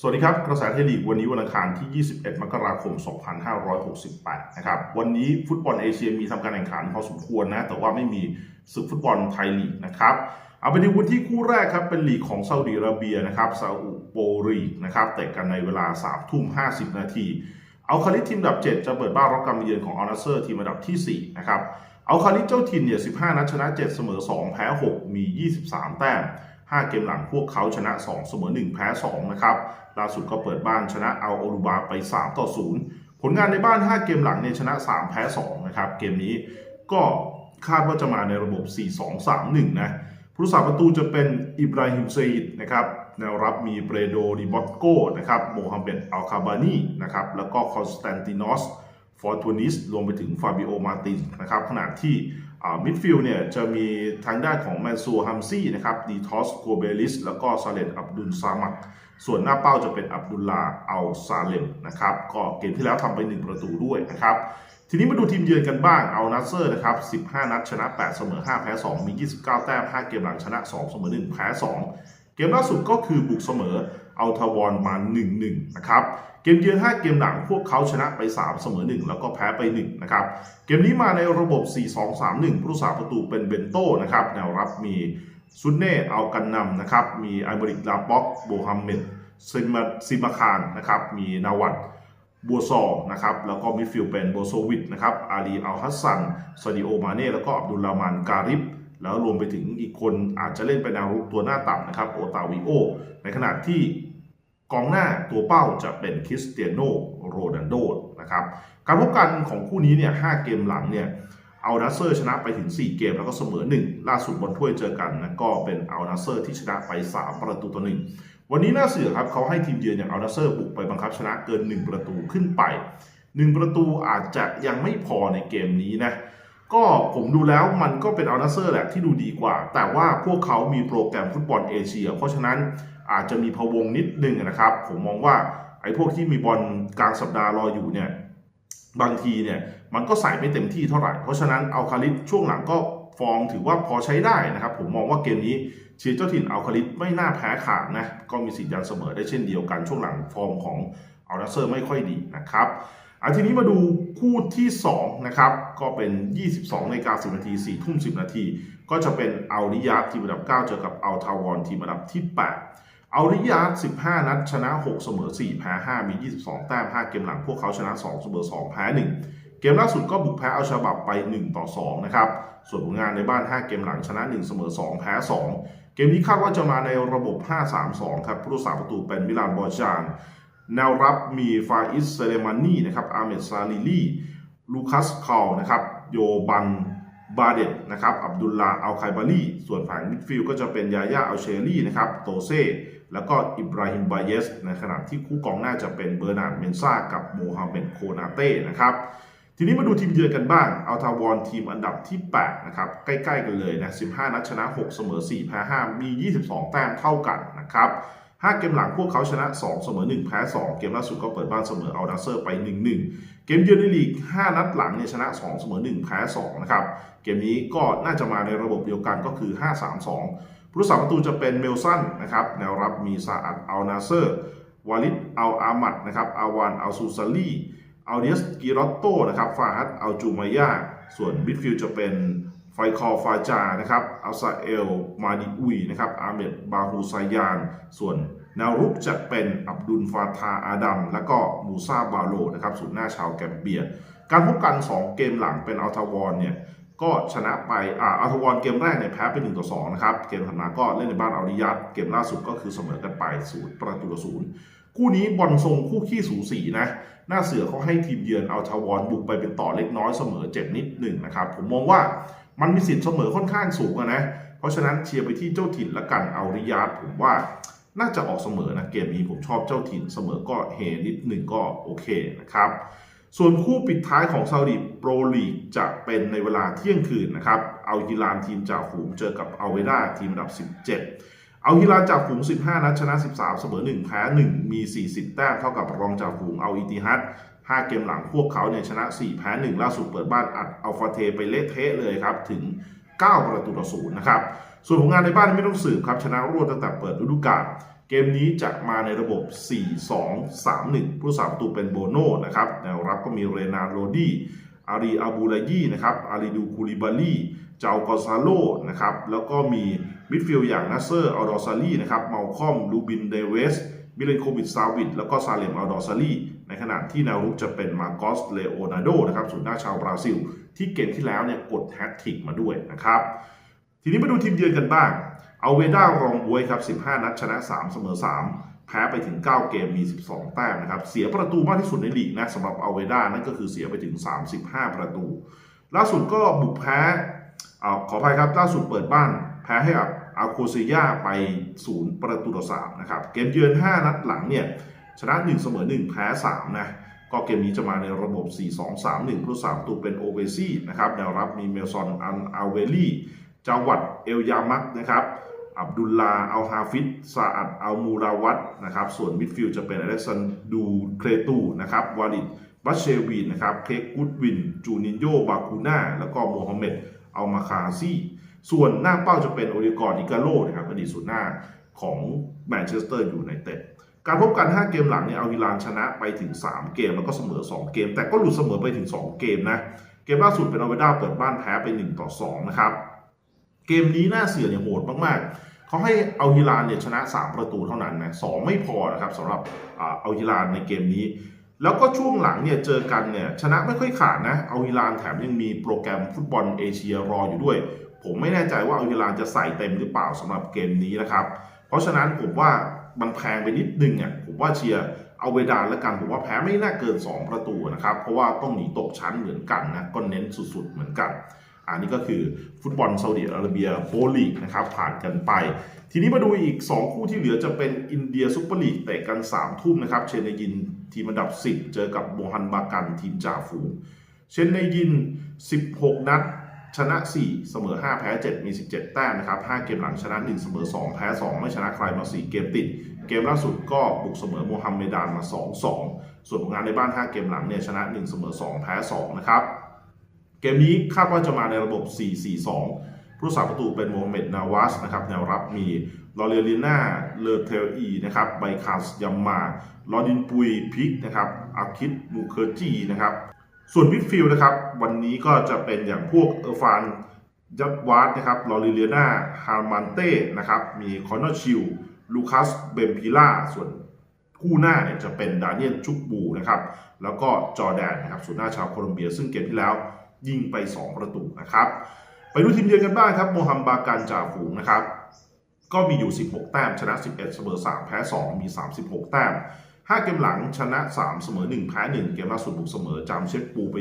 สวัสดีครับ กระแสไทยลีกวันนี้วันอังคารที่ 21 มกราคม 2568 นะครับ วันนี้ฟุตบอลเอเชียมีทำการแข่งขันพอสมควรนะ แต่ว่าไม่มีศึกฟุตบอลไทยลีกนะครับ เอาไปดูวันที่คู่แรกครับ เป็นลีกของซาอุดิอาระเบียนะครับซาอุโปรีนะครับเตะกันในเวลา 3 ทุ่ม 50 นาที เอาคาลิทีมอันดับ 7 จะเปิดบ้านรับการมาเยือนของอัลนาเซอร์ทีมอันดับที่ 4 นะครับ เอาคาลิเจ้าถิ่นเนี่ย 15 นัดชนะ 7 เสมอ 2 แพ้ 6 มี 23 แต้ม 5 เกมหลังพวกเขาชนะ 2 เสมอ 1 แพ้ 2 นะครับ ล่าสุดก็เปิดบ้านชนะเอาโอรูบาไป 3 ต่อ 0 ผลงานในบ้าน 5 เกมหลังเนี่ยชนะ 3 แพ้ 2 นะครับ เกมนี้ก็คาดว่าจะมาในระบบ 4-2-3-1 นะผู้รักษาประตูจะเป็นอิบราฮิมเซยิดนะครับแนวรับมีเปรโดดิบอตโกนะครับโมฮัมเหม็ดอัลคาบานีนะครับแล้วก็คอนสแตนตินอสฟอร์ตูนิสรวมไปถึงฟาบิโอมาตินนะครับขณะที่ มิดฟิลด์เนี่ยจะมีทางด้านของแมนซูฮัมซี่นะครับดีทอสโกเบลิสแล้วก็ซาเลตอับดุลซามักส่วนหน้าเป้าจะเป็นอับดุลลาอัลซาเลมนะครับก็เกมที่แล้วทำไป 1 ประตูด้วยนะครับทีนี้มาดูทีมเยือนกันบ้างเอานัสเซอร์นะครับ 15 นัดชนะ 8 เสมอ 5 แพ้ 2 มี 29 แต้ม 5 เกมหลังชนะ 2 เสมอ 1 แพ้ 2 เกมล่าสุดก็คือบุกเสมอเอาทาวอนมา 1-1 นะครับ เกมเยือน 5 เกมหลังพวกเขาชนะไป 3 เสมอ 1 แล้วก็แพ้ไป 1 นะครับ เกมนี้มาในระบบ 4-2-3-1 ผู้รักษาประตูเป็นเบนโต้นะครับ แนวรับมีซุนเน่เอากันนำนะครับ มีไอบริกลาป็อกโบฮัมเมดซิมาซิมาคารนะครับ มีนาวัตบัวซอนะครับ แล้วก็มิดฟิลด์เป็นโบโซวิดนะครับ อาลีอัลฮัสซันซาดิโอมาเน่ แล้วก็อับดุลลามานการิบ แล้วรวมไปถึงอีกคนอาจจะเล่นเป็นแนวรุกตัวหน้าต่ำนะครับโอตาวิโอ ในขณะที่กองหน้าตัวเป้าจะเป็นคริสเตียโนโรนัลโดนะครับการพบกันของคู่นี้เนี่ย5เกมหลังเนี่ยเอานัสเซอร์ชนะไปถึง 4 เกมแล้วก็เสมอ 1 ล่าสุดบอลถ้วยเจอกันนะก็เป็นเอานัสเซอร์ที่ชนะไป 3 ประตูต่อหนึ่งวันนี้น่าเสือครับเขาให้ทีมเยือนอย่างอัลนาเซอร์บุกไปบังคับชนะเกิน 1 ประตูขึ้นไป 1 ประตูอาจจะยังไม่พอในเกมนี้นะ ก็ผมดูแล้วมันก็เป็นอัลนาเซอร์แหละที่ดูดีกว่า แต่ว่าพวกเขามีโปรแกรมฟุตบอลเอเชีย เพราะฉะนั้นอาจจะมีพะวงนิดนึงนะครับ ผมมองว่าไอ้พวกที่มีบอลกลางสัปดาห์รออยู่เนี่ยบางทีเนี่ยมันก็ใส่ไม่เต็มที่เท่าไหร่ เพราะฉะนั้นเอาคาริสช่วงหลังก็ฟอร์มถือว่าพอใช้ได้นะครับ ผมมองว่าเกมนี้เชียร์เจ้าถิ่นอัลคาลิสไม่น่าแพ้ขาดนะก็มีสิทธิ์ยันเสมอได้เช่นเดียวกันช่วงหลังฟอร์มของอัลนาเซอร์ไม่ค่อยดีนะครับ อาทีนี้มาดูคู่ที่ 2 นะครับ ก็เป็น 22นาฬิกา10นาที4ทุ่ม 10 นาที ก็จะเป็นอัลริยาทีมอันดับ 9 เจอกับอัลทาวอนทีมอันดับที่ 8อัลริยา15 นัดชนะ 6 เสมอ 4 แพ้ 5 มี 22 แต้ม 5 เกมหลังพวกเขาชนะ 2 เสมอ 2 แพ้ 1 เกมล่าสุดก็บุกแพ้เอาชาบับไป 1 ต่อ 2 นะครับ ส่วนผลงานในบ้าน 5 เกมหลังชนะ 1 เสมอ 2 แพ้ 2 เกมนี้คาดว่าจะมาในระบบ 5-3-2 ครับผู้รักษาประตูเป็นมิลานบอจาน แนวรับมีฟาอิสเซเลมานีนะครับอาเมดซาลิลีลูคัสคาลนะครับโยบันบาเดตนะครับอับดุลลาอัลไคบาลีส่วนฝั่งมิดฟิลด์ก็จะเป็นยาย่าอัลเชอรี่นะครับโตเซ่แล้วก็อิบราฮิมบาเยสในขณะที่คู่กองหน้าจะเป็นเบอร์นาร์ดเมนซ่ากับโมฮัมเหม็ดโคนาเต้นะครับทีนี้มาดูทีมเยือนกันบ้างอัลทาวอนทีมอันดับที่8นะครับใกล้ๆกันเลยนะ15 นัดชนะ 6 เสมอ 4 แพ้ 5 มี 22 แต้มเท่ากันนะครับ 5 เกมหลังพวกเขาชนะ 2 เสมอ 1 แพ้ 2 เกมล่าสุดก็เปิดบ้านเสมอเอัลนาเซอร์ไป 1-1 เกมเยือนในลีก 5 นัดหลังเนี่ยชนะ 2 เสมอ 1 แพ้ 2 นะครับ เกมนี้ก็น่าจะมาในระบบเดียวกันก็คือ 5-3-2 ผู้รักษาประตูจะเป็นเมลสันนะครับ แนวรับมีซาอัดอัลนาเซอร์ วาลิดอัลอามัดนะครับอาวานอัลซูซาลีอัลเดียสกิรอตโตนะครับ ฟาฮัดอัลจูมายา ส่วนมิดฟิลด์จะเป็น ไฟคอฟาจานะครับอัลซาเอล มาดิอุยนะครับอาเมดบาฮูไซยาน ส่วนแนวรุกจะเป็นอับดุลฟาทาอาดัม และก็มูซาบาโลนะครับศูนย์หน้าชาวแกมเบีย การพบกัน 2 เกมหลังเป็นอัลทาวอนเนี่ยก็ชนะไปอ่าอัลทาวอนเกมแรกเนี่ยแพ้ไป1ต่อ2นะครับ เกมถัดมาก็เล่นในบ้านอัลริยัดเกมล่าสุดก็คือเสมอกันไปศูนย์ประตูต่อศูนย์คู่นี้บอลทรงคู่ขี้สูสีนะ หน้าเสือเขาให้ทีมเยือนอัลทาวอนบุกไปเป็นต่อเล็กน้อยเสมอเจ็บนิดหนึ่งนะครับ ผมมองว่า มันมีสิทธิ์เสมอค่อนข้างสูงอะนะ เพราะฉะนั้นเชียร์ไปที่เจ้าถิ่นละกันเอัลริยาดผมว่าน่าจะออกเสมอนะเกมนี้ผมชอบเจ้าถิ่นเสมอก็เฮนิดหนึ่งก็โอเคนะครับ ส่วนคู่ปิดท้ายของซาอุดิโปรลีกจะเป็นในเวลาเที่ยงคืนนะครับเอาฮิลานทีมจ่าฝูงเจอกับเอัลเวด้าทีมอันดับ 17เอาฮิลานจ่าฝูง 15 นัดชนะ 13 เสมอ 1 แพ้ 1 มี 40 แต้มเท่ากับรองจ่าฝูงเอาอิติฮัด 5 เกมหลังพวกเขาเนี่ยชนะ 4 แพ้ 1 ล่าสุดเปิดบ้านอัดอัลฟาเทไปเละเทะเลยครับ ถึง 9 ประตูต่อศูนย์นะครับ ส่วนผลงานในบ้านไม่ต้องสืบครับ ชนะรวดตั้งแต่เปิดฤดูกาลเกมนี้จะมาในระบบ 4-2-3-1 ผู้สาประตูเป็นโบโน่นะครับแนวรับก็มีเรนาโรดี้อารีอาบูลายีนะครับอารีดูคูลิบาลีเจ้ากอซาโลนะครับแล้วก็มีมิดฟิลด์อย่างนัสเซอร์อัลดอซาลีนะครับเมาคอมลูบินเดเวสมิเลนโควิดซาวิดแล้วก็ซาเลมอัลดอซาลี ในขณะที่แนวรุกจะเป็นมาโกสเลโอนาโดนะครับศูนย์หน้าชาวบราซิล ที่เกมที่แล้วเนี่ยกดแฮตทริกมาด้วยนะครับ ทีนี้มาดูทีมเยือนกันบ้าง เอาเวด้ารองบวยครับ 15 นัดชนะ 3 เสมอ 3 แพ้ไปถึง 9 เกมมี 12 แต้มนะครับ เสียประตูมากที่สุดในลีกนะสำหรับเอาเวด้านั่นก็คือเสียไปถึง 35 ประตู ล่าสุดก็บุกแพ้อาขออภัยครับล่าสุดเปิดบ้าน แพ้ให้กับอาโคเซียไป 0 ประตูต่อ3นะครับเกมเยือน 5 นัดหลังเนี่ย ชนะ1เสมอ1แพ้3นะก็เกมนี้จะมาในระบบ 4-2-3-1 ผู้สามประตูเป็นโอเวซี่นะครับแนวรับมีเมลซอนอันอาเวลี่จาวัดเอลยามักนะครับอับดุลลาอัลฮาฟิดซาอัดอัลมูราวัตนะครับส่วนมิดฟิลด์จะเป็นอเล็กซานดูเครตูนะครับวาลิดบัชเชวีนนะครับเคกกุดวิน จูนินโยบาคูน่าแล้วก็โมฮัมเหม็ดอัลมาคาซีส่วนหน้าเป้าจะเป็นโอริกอร์ดิกาโลนะครับอดีตสุดหน้าของแมนเชสเตอร์ยูไนเต็ด การพบกัน 5 เกมหลังเนี่ยเอาฮิลานชนะไปถึง 3 เกมแล้วก็เสมอ 2 เกม แต่ก็หลุดเสมอไปถึง 2 เกมนะ เกมล่าสุดเป็นอาเวด้าเปิดบ้านแพ้ไป 1 ต่อ 2 นะครับ เกมนี้น่าเสียเนี่ยโหดมากๆ เขาให้เอาฮิลานเนี่ยชนะ 3 ประตูเท่านั้นนะสไม่พอนะครับสำหรับเอาฮิลานในเกมนี้ แล้วก็ช่วงหลังเนี่ยเจอกันเนี่ยชนะไม่ค่อยขาดนะเอาฮิลานแถมยังมีโปรแกรมฟุตบอลเอเชียรออยู่ด้วย ผมไม่แน่ใจว่าเอาฮิลานจะใส่เต็มหรือเปล่าสำหรับเกมนี้นะครับ เพราะฉะนั้นผมว่า มันแพงไปนิดนึงอะผมว่าเชียร์เอาเวดานแล้วกันผมว่าแพ้ไม่น่าเกิน 2 ประตูนะครับ เพราะว่าต้องหนีตกชั้นเหมือนกันนะก็เน้นสุดๆเหมือนกันอันนี้ก็คือฟุตบอลซาอุดิอาระเบียโบลีกนะครับผ่านกันไป ทีนี้มาดูอีก 2 คู่ที่เหลือจะเป็นอินเดียซุปเปอร์ลีกเตะกัน 3 ทุ่มนะครับ เชนยินทีมอันดับ 10 เจอกับโมฮันบากันทีมจ่าฝูงเชนเนยิน 16 นัด ชนะ 4 เสมอ 5 แพ้ 7 มี 17 แต้มนะครับ 5 เกมหลังชนะ 1 เสมอ 2 แพ้ 2 ไม่ชนะใครมา 4 เกมติด เกมล่าสุดก็บุกเสมอโมฮัมเมดานมา 2-2 ส่วนผลงานในบ้าน 5 เกมหลังเนี่ยชนะ 1 เสมอ 2 แพ้ 2 นะครับ เกมนี้คาดว่าจะมาในระบบ 4-4-2 ผู้สาประตูเป็นโมฮัมเหม็ด นาวาสนะครับ แนวรับมีลอเรียลีน่า เลอเทลอีนะครับ ไบคาสยัมมา ลอดินปุยพิกนะครับอาคิดมูเคอร์จีนะครับ ส่วนมิดฟิลด์นะครับ วันนี้ก็จะเป็นอย่างพวกเออร์ฟานยับวาร์ดนะครับลอริเลียนาฮาร์มันเต้นะครับ มีคอนเนอร์ชิลลูคัสเบมพิล่าส่วนคู่หน้าเนี่ยจะเป็นดานิเอลชุกบูนะครับ แล้วก็จอแดนนะครับส่วนหน้าชาวโคลอมเบีย ซึ่งเกมที่แล้วยิงไป 2 ประตูนะครับ ไปดูทีมเยือนกันบ้างครับโมฮัมบาการจ่าฝูงนะครับ ก็มีอยู่ 16 แต้ม ชนะ 11 เสมอ 3 แพ้ 2 มี 36 แต้ม 5 เกมหลังชนะ 3 เสมอ 1 แพ้ 1 เกมล่าสุดบุกเสมอจามเช็ดปูไป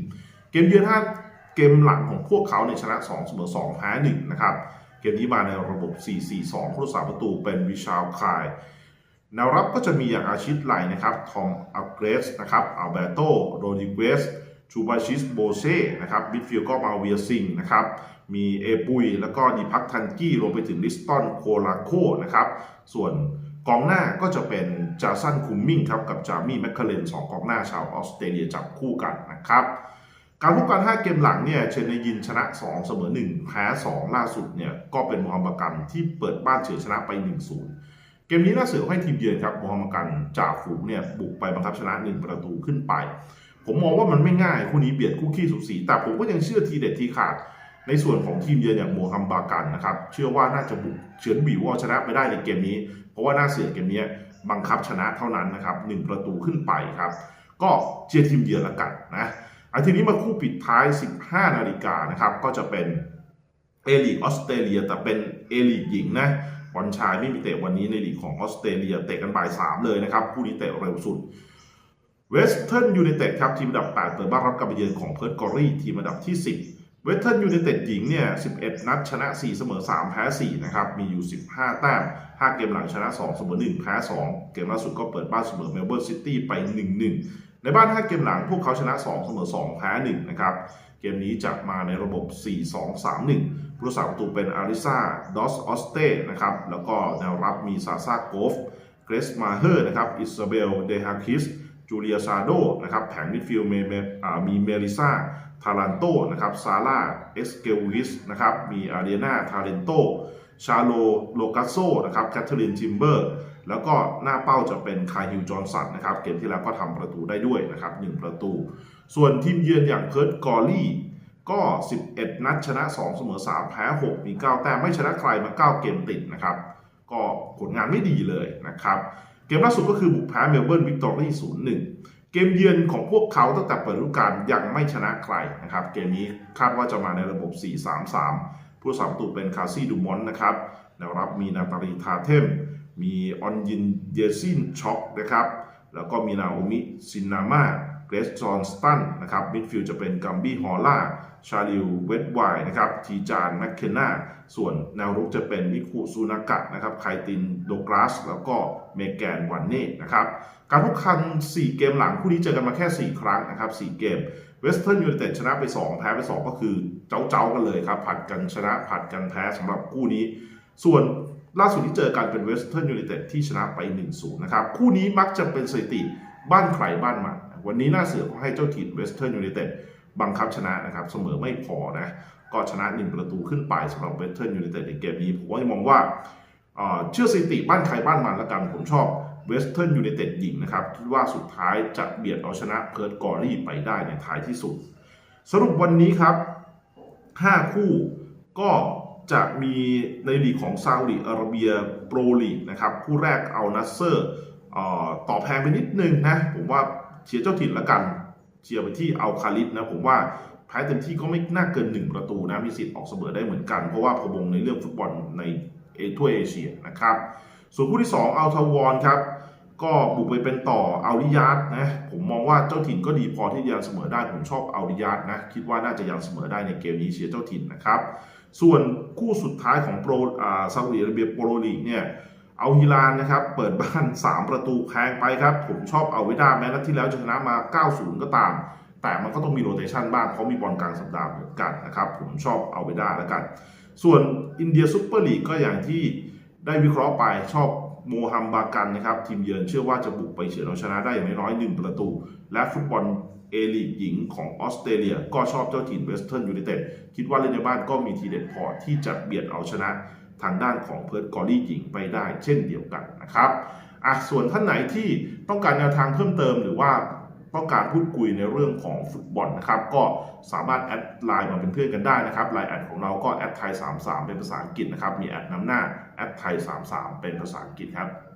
1-1 เกมเยือน5เกมหลังของพวกเขาเนี่ยชนะ 2 เสมอ 2 แพ้ 1 นะครับ เกมนี้มาในระบบ 4-4-2ผู้รักษาประตูเป็นวิชาลคายแนวรับก็จะมีอย่างอาชิตไลนะครับ ทอมอัลเกรสนะครับ อัลเบโตโรดิเกสชูบาชิสโบเซ่นะครับมิดฟิลด์ก็มาเวียซิงนะครับ มีเอปุย แล้วก็ดีพักทันกี้รวมไปถึงลิสตันโคลาโคนะครับ ส่วน กองหน้าก็จะเป็นจาสันคุมมิงครับกับจามี่แมคเคเลนสองกองหน้าชาวออสเตรเลียจับคู่กันนะครับ การพบกัน 5 เกมหลังเนี่ยเชนนยินชนะ 2 เสมอ 1 แพ้ 2 ล่าสุดเนี่ยก็เป็นโมฮัมบักันที่เปิดบ้านเฉือนชนะไป 1-0 เกมนี้น่าเสือให้ทีมเยือนครับโมฮัมบักันจ่าฝูงเนี่ยบุกไปบังคับชนะ 1 ประตูขึ้นไป ผมมองว่ามันไม่ง่ายคู่นี้เบียดคู่ขี้สุสีแต่ผมก็ยังเชื่อทีเด็ดทีขาดในส่วนของทีมเยือนอย่างโมฮัมบากันนะครับ เชื่อว่าน่าจะบุกเฉือนบิวเอาชนะไปได้ในเกมนี้ ราะว่าหน่าเสือเกมนี้บังคับชนะเท่านั้นนะครับหนึ่งประตูขึ้นไปครับ ก็เชียร์ทีมเยือนละกันนะอาทีนี้มาคู่ปิดท้าย 15 นาฬิกานะครับก็จะเป็นเอลีกออสเตรเลียแต่เป็นเอลีกหญิงนะบอลชายไม่มีเตะวันนี้ในลีกของออสเตรเลียเตะกันบ่ายสามเลยนะครับคู่นี้เตะเร็วสุดเวสเทิร์นยูไนเต็ดครับทีมอันดับ 8 เปิดบ้านรับการไปเยือนของเพิร์ตกอรี่ทีมอันดับที่ 10 เวสเทิร์นยูไนเต็ดหญิงเนี่ย 11 นัดชนะ 4 เสมอ 3 แพ้ 4 นะครับ มีอยู่ 15 แต้ม 5 เกมหลังชนะ 2 เสมอ 1 แพ้ 2 เกมล่าสุดก็เปิดบ้านเสมอเมลเบิร์นซิตี้ไป 1-1 ในบ้าน 5 เกมหลังพวกเขาชนะ 2 เสมอ 2 แพ้ 1 นะครับ เกมนี้จะมาในระบบ 4-2-3-1 ผู้รักษาประตูเป็นอาริซาดอสออสเต้นะครับ แล้วก็แนวรับมีซาซาโกฟ เกรสมาเฮอร์นะครับ อิซาเบล เดฮาคิส จูเลียซาโด นะครับ แผงมิดฟิลด์มเมอ่ามีเมลิซา ทารันโตนะครับซาร่าเอ็กเกลวิสนะครับมีอาเรียนาทาเรนโตชาโลโลกัสโซนะครับแคทเธอรีนทิมเบอร์แล้วก็หน้าเป้าจะเป็นคายฮิวจอห์นสันนะครับเกมที่แล้วก็ทำประตูได้ด้วยนะครับ1ประตู ส่วนทีมเยือนอย่างเพิร์ดกอรี่ก็ 11 นัดชนะ 2 เสมอ 3 แพ้ 6 มี 9 แต้มไม่ชนะใครมา 9 เกมติดนะครับ ก็ผลงานไม่ดีเลยนะครับ เกมล่าสุดก็คือบุกแพ้เมลเบิร์นวิกตอรี่ 0-1 เกมเยือนของพวกเขาตั้งแต่เปิดฤดูกาลยังไม่ชนะใครนะครับ เกมนี้คาดว่าจะมาในระบบ 4-3-3 ผู้สามตูเป็นคาซี่ดูมอนนะครับแนวรับมีนาตาลีทาเทม มีออนยินเยซินช็อกนะครับ แล้วก็มีนาโอมิซินนามา เกรซจอห์นสตันนะครับมิดฟิลด์จะเป็นกัมบี้ฮอลล่าชาลิวเวดไวนะครับทีจานแมคเคนนาส่วนแนวรุกจะเป็นมิคุซูนากะนะครับไคตินโดกราส แล้วก็เมแกนวันเน่นะครับการพบกัน 4 เกมหลังคู่นี้เจอกันมาแค่ 4 ครั้งนะครับ 4 เกมเวสเทิร์นยูไนเต็ดชนะไป 2 แพ้ไป 2 ก็คือเจ้าๆกันเลยครับ ผัดกันชนะผัดกันแพ้สำหรับคู่นี้ ส่วนล่าสุดที่เจอกันเป็นเวสเทิร์นยูไนเต็ดที่ชนะไป 1-0 นะครับ คู่นี้มักจะเป็นสถิติบ้านใครบ้านมัน วันนี้น่าเสือก็ให้เจ้าถิ่นเวสเทิร์นยูไนเต็ดบังคับชนะนะครับ เสมอไม่พอนะ ก็ชนะ 1 ประตูขึ้นไปสำหรับเวสเทิร์นยูไนเต็ดในเกมนี้ ผมก็มองว่าเชื่อสถิติบ้านใครบ้านมันละกันผมชอบเวสเทิร์นยูไนเต็ดหญิงนะครับคิดว่าสุดท้ายจะเบียดเอาชนะเพิร์ดกอรี่ไปได้ในท้ายที่สุด สรุปวันนี้ครับ 5 คู่ก็จะมีในลีกของซาอุดิอาระเบียโปรลีกนะครับ คู่แรกเอานัสเซอร์ต่อแพงไปนิดนึงนะ ผมว่า เชียร์เจ้าถิ่นละกัน เชียร์ไปที่เอาคาลิสนะผมว่าแพ้เต็มที่ก็ไม่น่าเกิน1ประตูนะมีสิทธิ์ออกเสมอได้เหมือนกันเพราะว่าพะวงในเรื่องฟุตบอลในเอทั่วเอเชียนะครับ ส่วนคู่ที่2อัลทาวอนครับก็บุกไปเป็นต่ออัลริยาตนะผมมองว่าเจ้าถิ่นก็ดีพอที่จะยังเสมอได้ผมชอบอัลริยาตนะคิดว่าน่าจะยังเสมอได้ในเกมนี้เชียร์เจ้าถิ่นนะครับ ส่วนคู่สุดท้ายของโปรอ่าซาอุดิอาระเบียโปรลีกเนี่ย เอาฮิลานนะครับ เปิดบ้าน 3 ประตูแพงไปครับ ผมชอบเอาไวด้าแม้นัดที่แล้วจะชนะมา 90 ก็ตาม แต่มันก็ต้องมีโรเตชันบ้างเพราะมีบอลกลางสัปดาห์เหมือนกันนะครับ ผมชอบเอาไวด้าแล้วกัน ส่วนอินเดียซุปเปอร์ลีกก็อย่างที่ได้วิเคราะห์ไปชอบโมฮัมบากันนะครับ ทีมเยือนเชื่อว่าจะบุกไปเฉือนเอาชนะได้อย่างน้อยๆ1ประตู และฟุตบอลเอลีกหญิงของออสเตรเลีย ก็ชอบเจ้าถิ่นเวสเทิร์นยูไนเต็ดคิดว่าเล่นในบ้านก็มีทีเด็ดพอที่จะเบียดเอาชนะ ทางด้านของเพิร์ดกอรี่หญิงไปได้เช่นเดียวกันนะครับอะส่วนท่านไหนที่ต้องการแนวทางเพิ่มเติมหรือว่าต้องการพูดคุยในเรื่องของฟุตบอลนะครับ ก็สามารถแอดไลน์มาเป็นเพื่อนกันได้นะครับไลน์แอดของเราก็แอดไทย33เป็นภาษาอังกฤษนะครับ มีแอดนำหน้าแอดไทย33เป็นภาษาอังกฤษครับ